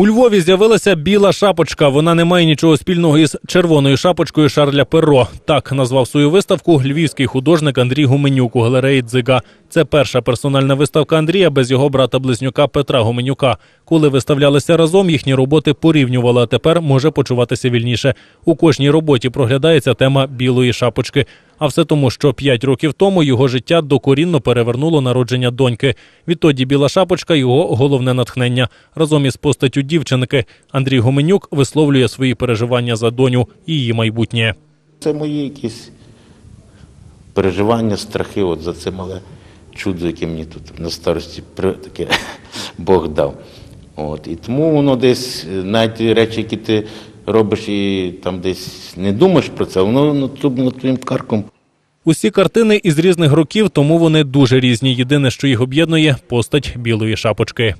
У Львові з'явилася біла шапочка. Вона не має нічого спільного із червоною шапочкою Шарля Перро. Так назвав свою виставку львівський художник Андрій Гуменюк у галереї Дзига. Це перша персональна виставка Андрія без його брата-близнюка Петра Гуменюка. Коли виставлялися разом, їхні роботи порівнювали, а тепер може почуватися вільніше. У кожній роботі проглядається тема білої шапочки. А все тому, що п'ять років тому його життя докорінно перевернуло народження доньки. Відтоді біла шапочка його головне натхнення. Разом із постаттю дівчинки Андрій Гуменюк висловлює свої переживання за доню і її майбутнє. Це мої якісь переживання, страхи от за це мале чудо, яке мені тут на старості таке Бог дав. От. І тому воно десь, е, навіть речі, які ти робиш і там десь не думаєш про це, воно над тоб- над твоїм карком Усі картини із різних років, тому вони дуже різні. Єдине, що їх об'єднує постать білої шапочки.